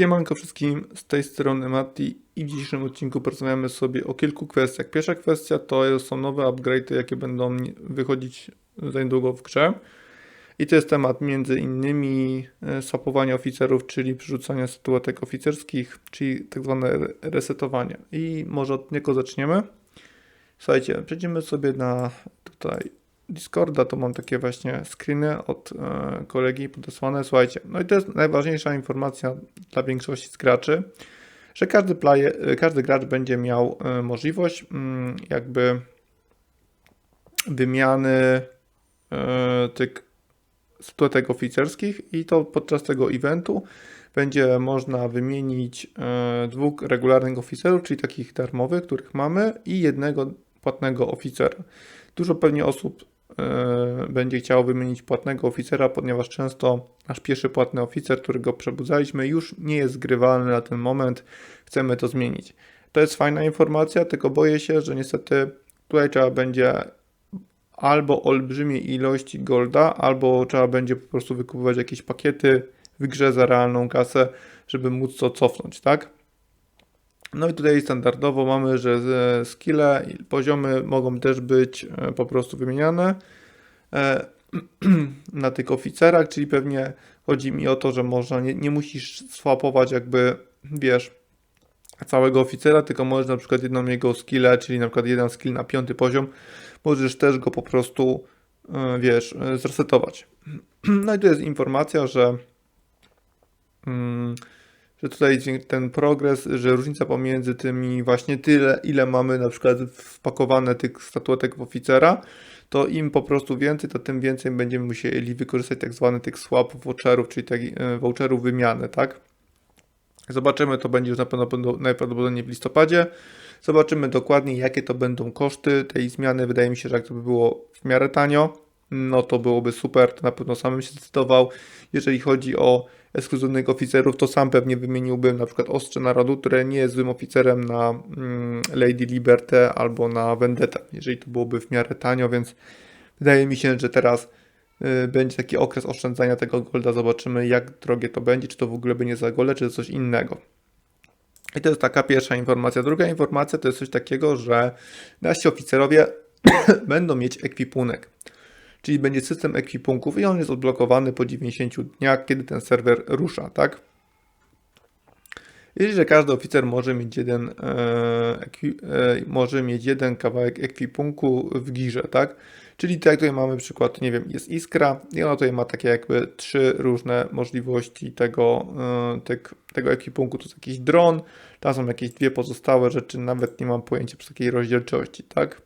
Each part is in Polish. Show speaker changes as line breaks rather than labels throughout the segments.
Siemanko wszystkim, z tej strony Mati i w dzisiejszym odcinku porozmawiamy sobie o kilku kwestiach. Pierwsza kwestia to są nowe upgrade'y, jakie będą wychodzić za niedługo w grze. I to jest temat między innymi e, swapowania oficerów, czyli przerzucania statuetek oficerskich, czyli tak zwane re- resetowanie. I może od niego zaczniemy. Słuchajcie, przejdziemy sobie na tutaj Discorda, to mam takie właśnie screeny od e, kolegi podesłane. Słuchajcie, no i to jest najważniejsza informacja dla większości graczy, że każdy, player, e, każdy gracz będzie miał e, możliwość mm, jakby wymiany tych statuetek oficerskich i to podczas tego eventu będzie można wymienić dwóch regularnych oficerów, czyli takich darmowych, których mamy i jednego płatnego oficera. Dużo pewnie osób będzie chciało wymienić płatnego oficera, ponieważ często nasz pierwszy płatny oficer, którego przebudzaliśmy, już nie jest zgrywalny na ten moment. Chcemy to zmienić. To jest fajna informacja, tylko boję się, że niestety tutaj trzeba będzie albo olbrzymie ilości golda, albo trzeba będzie po prostu wykupywać jakieś pakiety w grze za realną kasę, żeby móc to cofnąć, tak? No i tutaj standardowo mamy, że skille i poziomy mogą też być e, po prostu wymieniane e, na tych oficerach, czyli pewnie chodzi mi o to, że można, nie, nie musisz swapować jakby, wiesz, całego oficera, tylko możesz na przykład jedną jego skillę, czyli na przykład jeden skill na piąty poziom, możesz też go po prostu, e, wiesz, zresetować. No i tu jest informacja, że, mm, że tutaj ten progres, że różnica pomiędzy tymi właśnie tyle, ile mamy na przykład wpakowane tych statuetek oficera, to im po prostu więcej, to tym więcej będziemy musieli wykorzystać tak zwany tych swap voucherów, czyli tak, e, voucherów wymiany, tak? Zobaczymy, to będzie już na pewno najprawdopodobniej w listopadzie. Zobaczymy dokładnie, jakie to będą koszty tej zmiany. Wydaje mi się, że jak to by było w miarę tanio, no to byłoby super, to na pewno sam bym się zdecydował. Jeżeli chodzi o ekskluzywnych oficerów, to sam pewnie wymieniłbym na przykład Ostrze Narodu, które nie jest złym oficerem na mm, Lady Liberty albo na Vendetta, jeżeli to byłoby w miarę tanio, więc wydaje mi się, że teraz y, będzie taki okres oszczędzania tego golda. Zobaczymy, jak drogie to będzie, czy to w ogóle będzie za gole, czy coś innego. I to jest taka pierwsza informacja. Druga informacja to jest coś takiego, że nasi oficerowie będą mieć ekwipunek. Czyli będzie system ekwipunków i on jest odblokowany po 90 dniach, kiedy ten serwer rusza, tak? Jeżeli że każdy oficer może mieć jeden, e, e, może mieć jeden kawałek ekwipunku w girze, tak? Czyli tak tutaj mamy przykład, nie wiem, jest iskra i ona tutaj ma takie jakby trzy różne możliwości tego, e, tego, tego ekwipunku. To jest jakiś dron, tam są jakieś dwie pozostałe rzeczy, nawet nie mam pojęcia przy takiej rozdzielczości, tak?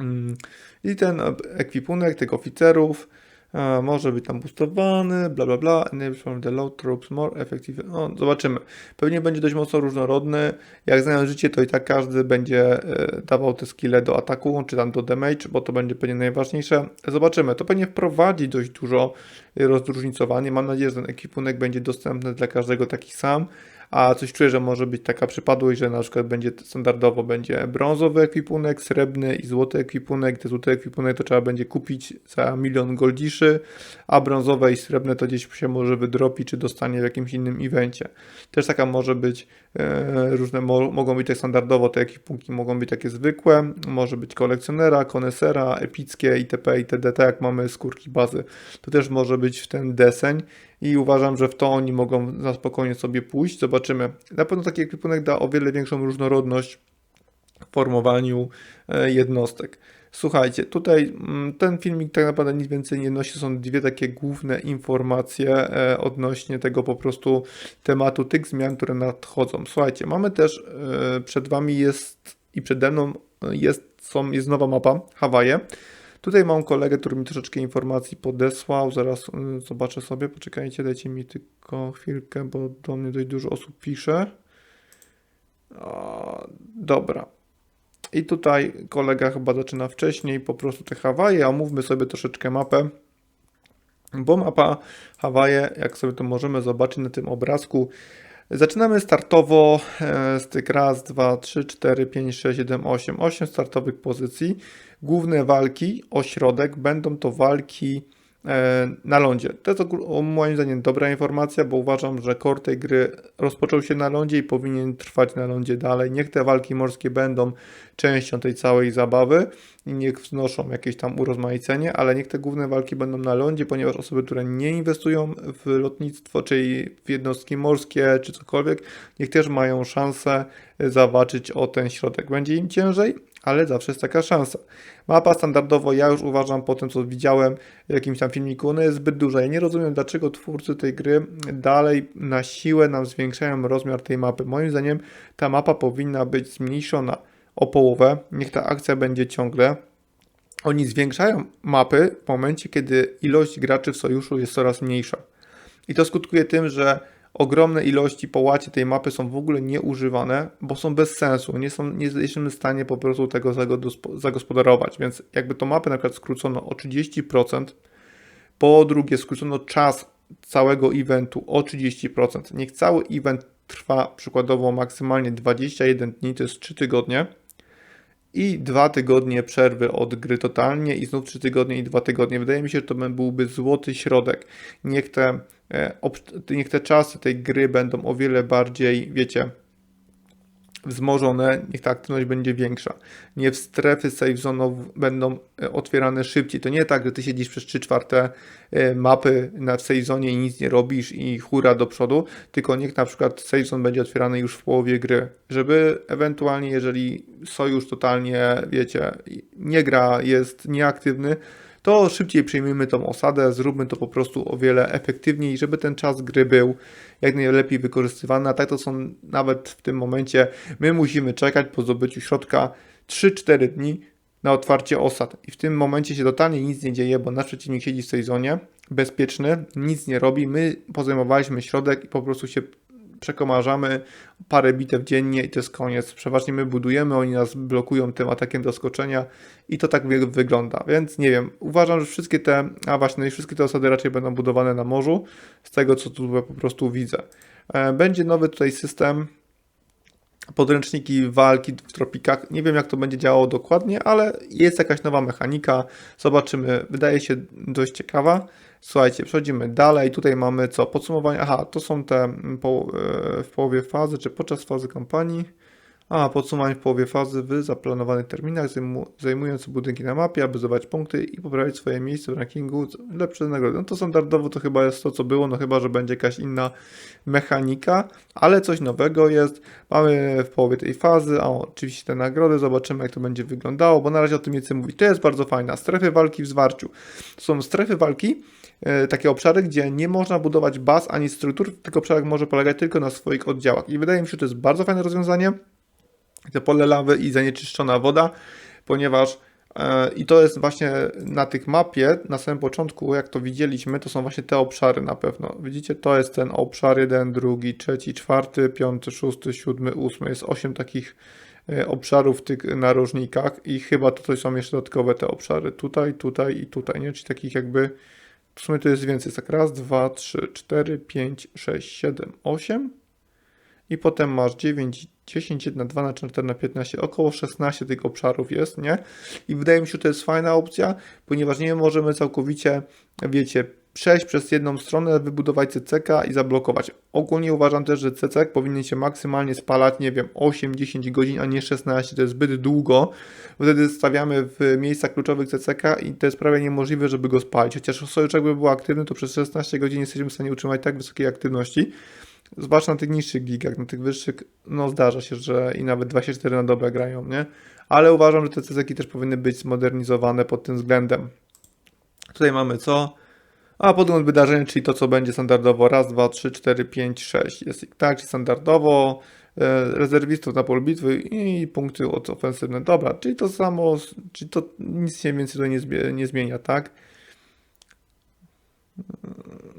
Mm, I ten ekwipunek tych oficerów e, może być tam boostowany, bla bla bla, enable from the low troops more effective. No, zobaczymy. Pewnie będzie dość mocno różnorodny. Jak znając życie, to i tak każdy będzie e, dawał te skille do ataku, czy tam do damage, bo to będzie pewnie najważniejsze. Zobaczymy. To pewnie wprowadzi dość dużo rozróżnicowanie. Mam nadzieję, że ten ekwipunek będzie dostępny dla każdego taki sam. A coś czuję, że może być taka przypadłość, że na przykład będzie standardowo będzie brązowy ekwipunek, srebrny i złoty ekwipunek. Te złoty ekwipunek to trzeba będzie kupić za milion goldziszy, a brązowe i srebrne to gdzieś się może wydropi, czy dostanie w jakimś innym evencie. Też taka może być, e, różne mo, mogą być tak standardowo, te ekwipunki mogą być takie zwykłe, może być kolekcjonera, konesera, epickie itp. itd. Tak jak mamy skórki bazy, to też może być w ten deseń i uważam, że w to oni mogą na spokojnie sobie pójść. Zobaczymy. Na pewno taki ekwipunek da o wiele większą różnorodność w formowaniu e, jednostek. Słuchajcie, tutaj mm, ten filmik tak naprawdę nic więcej nie nosi, są dwie takie główne informacje e, odnośnie tego po prostu tematu tych zmian, które nadchodzą. Słuchajcie, mamy też e, przed Wami jest i przede mną jest, są, jest nowa mapa Hawaje. Tutaj mam kolegę, który mi troszeczkę informacji podesłał. Zaraz y, zobaczę sobie. Poczekajcie, dajcie mi tylko chwilkę, bo do mnie dość dużo osób pisze. O, dobra. I tutaj kolega chyba zaczyna wcześniej po prostu te Hawaje. Omówmy sobie troszeczkę mapę. Bo mapa Hawaje, jak sobie to możemy zobaczyć na tym obrazku, Zaczynamy startowo e, z tych raz, dwa, trzy, cztery, pięć, sześć, siedem, osiem. Osiem startowych pozycji. Główne walki, ośrodek, będą to walki na lądzie. To jest moim zdaniem dobra informacja, bo uważam, że core tej gry rozpoczął się na lądzie i powinien trwać na lądzie dalej. Niech te walki morskie będą częścią tej całej zabawy i niech wznoszą jakieś tam urozmaicenie, ale niech te główne walki będą na lądzie, ponieważ osoby, które nie inwestują w lotnictwo, czyli w jednostki morskie, czy cokolwiek, niech też mają szansę zawalczyć o ten środek. Będzie im ciężej, ale zawsze jest taka szansa. Mapa standardowo, ja już uważam po tym, co widziałem w jakimś tam filmiku, ona jest zbyt duża. Ja nie rozumiem, dlaczego twórcy tej gry dalej na siłę nam zwiększają rozmiar tej mapy. Moim zdaniem ta mapa powinna być zmniejszona o połowę. Niech ta akcja będzie ciągle. Oni zwiększają mapy w momencie, kiedy ilość graczy w sojuszu jest coraz mniejsza. I to skutkuje tym, że ogromne ilości połacie tej mapy są w ogóle nieużywane, bo są bez sensu. Nie, są, nie jesteśmy w stanie po prostu tego zagospodarować. Więc jakby tą mapę na przykład skrócono o 30%, po drugie skrócono czas całego eventu o 30%. Niech cały event trwa przykładowo maksymalnie 21 dni, to jest 3 tygodnie i dwa tygodnie przerwy od gry totalnie i znów trzy tygodnie i dwa tygodnie. Wydaje mi się, że to byłby złoty środek. Niech te, niech te czasy tej gry będą o wiele bardziej, wiecie, wzmożone, niech ta aktywność będzie większa. Niech strefy save zone będą e, otwierane szybciej. To nie tak, że ty siedzisz przez 3 czwarte e, mapy na save zone i nic nie robisz i hura do przodu, tylko niech na przykład save zone będzie otwierany już w połowie gry, żeby ewentualnie, jeżeli sojusz totalnie, wiecie, nie gra, jest nieaktywny, to szybciej przyjmijmy tą osadę, zróbmy to po prostu o wiele efektywniej, żeby ten czas gry był jak najlepiej wykorzystywany, a tak to są nawet w tym momencie, my musimy czekać po zdobyciu środka 3-4 dni na otwarcie osad. I w tym momencie się totalnie nic nie dzieje, bo nasz przeciwnik siedzi w tej zonie, bezpieczny, nic nie robi, my pozajmowaliśmy środek i po prostu się przekomarzamy parę bitew dziennie i to jest koniec. Przeważnie my budujemy, oni nas blokują tym atakiem do skoczenia i to tak wygląda. Więc nie wiem, uważam, że wszystkie te, a właśnie, wszystkie te osady raczej będą budowane na morzu, z tego co tu po prostu widzę. E, będzie nowy tutaj system podręczniki walki w tropikach. Nie wiem, jak to będzie działało dokładnie, ale jest jakaś nowa mechanika. Zobaczymy. Wydaje się dość ciekawa. Słuchajcie, przechodzimy dalej. Tutaj mamy co? Podsumowanie. Aha, to są te po, e, w połowie fazy, czy podczas fazy kampanii. A, podsumowanie w połowie fazy w zaplanowanych terminach, zajmując budynki na mapie, aby zdobywać punkty i poprawić swoje miejsce w rankingu, lepsze nagrody. No to standardowo to chyba jest to, co było, no chyba, że będzie jakaś inna mechanika, ale coś nowego jest. Mamy w połowie tej fazy, a oczywiście te nagrody, zobaczymy jak to będzie wyglądało, bo na razie o tym nie chcę mówić. To jest bardzo fajna. Strefy walki w zwarciu. To są strefy walki, e, takie obszary, gdzie nie można budować baz ani struktur, tylko obszar może polegać tylko na swoich oddziałach. I wydaje mi się, że to jest bardzo fajne rozwiązanie te pole lawy i zanieczyszczona woda, ponieważ e, i to jest właśnie na tych mapie, na samym początku, jak to widzieliśmy, to są właśnie te obszary na pewno. Widzicie, to jest ten obszar, jeden, drugi, trzeci, czwarty, piąty, szósty, siódmy, ósmy. Jest osiem takich e, obszarów tych narożnikach i chyba tutaj są jeszcze dodatkowe te obszary. Tutaj, tutaj i tutaj, nie? Czyli takich jakby, w sumie to jest więcej. Jest tak raz, dwa, trzy, cztery, pięć, sześć, siedem, osiem i potem masz 9, 10, 1, 2 na 4 na 15, około 16 tych obszarów jest, nie? I wydaje mi się, że to jest fajna opcja, ponieważ nie możemy całkowicie, wiecie, przejść przez jedną stronę, wybudować CCK i zablokować. Ogólnie uważam też, że CCK powinien się maksymalnie spalać, nie wiem, 8-10 godzin, a nie 16, to jest zbyt długo. Wtedy stawiamy w miejscach kluczowych CCK i to jest prawie niemożliwe, żeby go spalić. Chociaż sojuszek by był aktywny, to przez 16 godzin jesteśmy w stanie utrzymać tak wysokiej aktywności, zwłaszcza na tych niższych gigach, na tych wyższych, no zdarza się, że i nawet 24 na dobę grają, nie? Ale uważam, że te CCki też powinny być zmodernizowane pod tym względem. Tutaj mamy co? A podgląd wydarzeń, czyli to, co będzie standardowo raz, dwa, trzy, cztery, pięć, sześć. Jest tak, standardowo e, rezerwistów na polu bitwy i punkty od ofensywne. Dobra, czyli to samo, czyli to nic się więcej tutaj nie, nie zmienia, tak?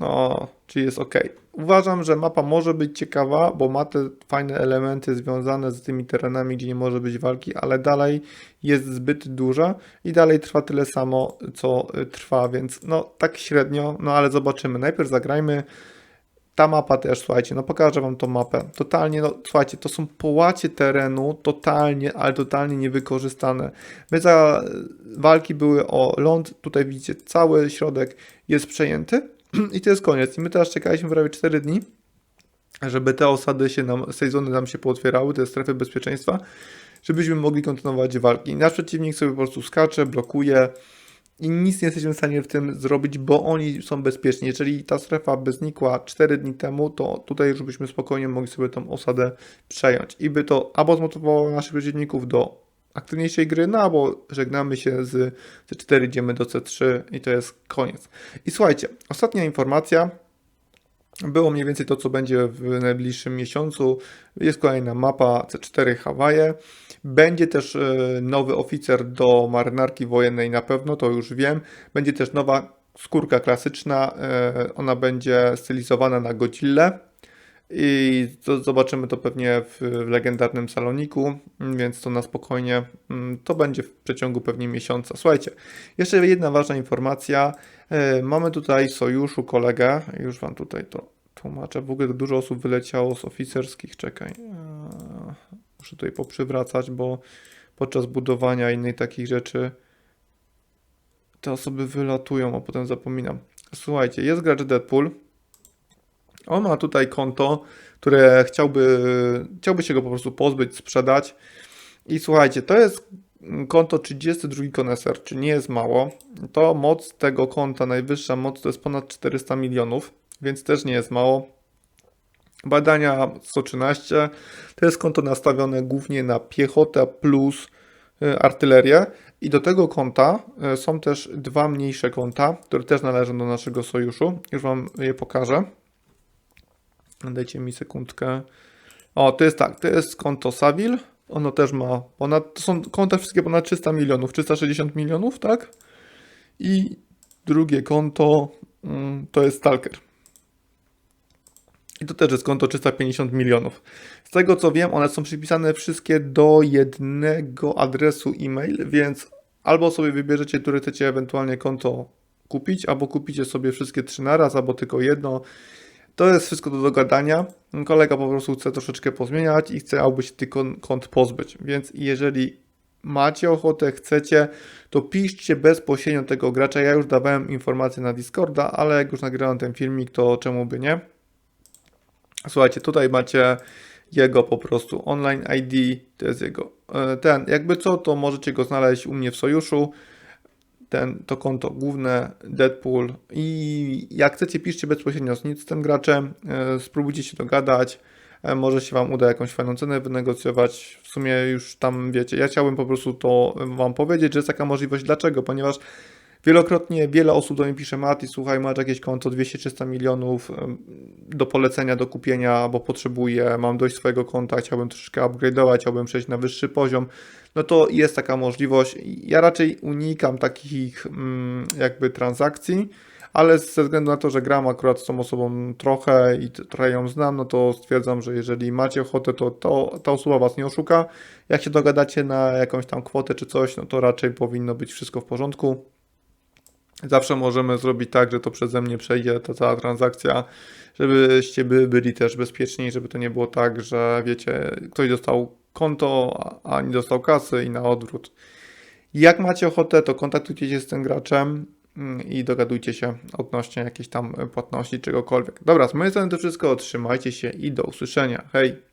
No, czyli jest ok. Uważam, że mapa może być ciekawa, bo ma te fajne elementy związane z tymi terenami, gdzie nie może być walki, ale dalej jest zbyt duża i dalej trwa tyle samo, co trwa, więc no tak średnio, no ale zobaczymy. Najpierw zagrajmy ta mapa też, słuchajcie, no pokażę wam tą mapę. Totalnie, no słuchajcie, to są połacie terenu, totalnie, ale totalnie niewykorzystane. My za walki były o ląd, tutaj widzicie, cały środek jest przejęty i to jest koniec. I my teraz czekaliśmy prawie 4 dni, żeby te osady się nam, sezony nam się pootwierały, te strefy bezpieczeństwa, żebyśmy mogli kontynuować walki. Nasz przeciwnik sobie po prostu skacze, blokuje, i nic nie jesteśmy w stanie w tym zrobić, bo oni są bezpieczni. Jeżeli ta strefa by znikła 4 dni temu, to tutaj już byśmy spokojnie mogli sobie tą osadę przejąć. I by to albo zmotywowało naszych przeciwników do aktywniejszej gry, no albo żegnamy się z C4, idziemy do C3 i to jest koniec. I słuchajcie, ostatnia informacja. Było mniej więcej to, co będzie w najbliższym miesiącu. Jest kolejna mapa C4 Hawaje. Będzie też e, nowy oficer do marynarki wojennej na pewno, to już wiem. Będzie też nowa skórka klasyczna. e, Ona będzie stylizowana na Godzillę. I to zobaczymy to pewnie w, w legendarnym saloniku, mm, więc to na spokojnie. mm, To będzie w przeciągu pewnie miesiąca. Słuchajcie, jeszcze jedna ważna informacja. E, Mamy tutaj sojuszu kolegę. Już wam tutaj to tłumaczę. W ogóle dużo osób wyleciało z oficerskich. Czekaj. E, Muszę tutaj poprzywracać, bo podczas budowania innej takich rzeczy te osoby wylatują, a potem zapominam. Słuchajcie, jest gracz Deadpool. On ma tutaj konto, które chciałby, chciałby się go po prostu pozbyć, sprzedać. I słuchajcie, to jest konto 32 koneser, czy nie jest mało. To moc tego konta, najwyższa moc to jest ponad 400 milionów, więc też nie jest mało. Badania 113 to jest konto nastawione głównie na piechotę plus y, artylerię. I do tego konta y, są też dwa mniejsze konta, które też należą do naszego sojuszu. Już Wam je pokażę. Dajcie mi sekundkę. O, to jest tak, to jest konto Savil. Ono też ma ponad, to są konta wszystkie ponad 300 milionów, 360 milionów, tak? I drugie konto mm, to jest Stalker. I to też jest konto 350 milionów. Z tego co wiem, one są przypisane wszystkie do jednego adresu e-mail, więc albo sobie wybierzecie, które chcecie ewentualnie konto kupić, albo kupicie sobie wszystkie trzy naraz, albo tylko jedno. To jest wszystko do dogadania. Kolega po prostu chce troszeczkę pozmieniać i chce, aby się tych kon- kont pozbyć. Więc jeżeli macie ochotę, chcecie, to piszcie bezpośrednio tego gracza. Ja już dawałem informacje na Discorda, ale jak już nagrałem ten filmik, to czemu by nie? Słuchajcie, tutaj macie jego po prostu online ID, to jest jego e, ten, jakby co, to możecie go znaleźć u mnie w sojuszu. Ten, to konto główne, Deadpool. I jak chcecie, piszcie bezpośrednio z nic z tym graczem, e, spróbujcie się dogadać, e, może się Wam uda jakąś fajną cenę wynegocjować, w sumie już tam wiecie, ja chciałbym po prostu to Wam powiedzieć, że jest taka możliwość, dlaczego, ponieważ Wielokrotnie wiele osób do mnie pisze, Mati, słuchaj, masz jakieś konto 200-300 milionów do polecenia, do kupienia, bo potrzebuję, mam dość swojego konta, chciałbym troszeczkę upgrade'ować, chciałbym przejść na wyższy poziom, no to jest taka możliwość. Ja raczej unikam takich mm, jakby transakcji, ale ze względu na to, że gram akurat z tą osobą trochę i trochę ją znam, no to stwierdzam, że jeżeli macie ochotę, to, to ta osoba was nie oszuka. Jak się dogadacie na jakąś tam kwotę czy coś, no to raczej powinno być wszystko w porządku. Zawsze możemy zrobić tak, że to przeze mnie przejdzie ta cała transakcja, żebyście by byli też bezpieczni, żeby to nie było tak, że wiecie, ktoś dostał konto, a nie dostał kasy i na odwrót. Jak macie ochotę, to kontaktujcie się z tym graczem mm, i dogadujcie się odnośnie jakiejś tam płatności, czegokolwiek. Dobra, z mojej strony to wszystko. Trzymajcie się i do usłyszenia. Hej!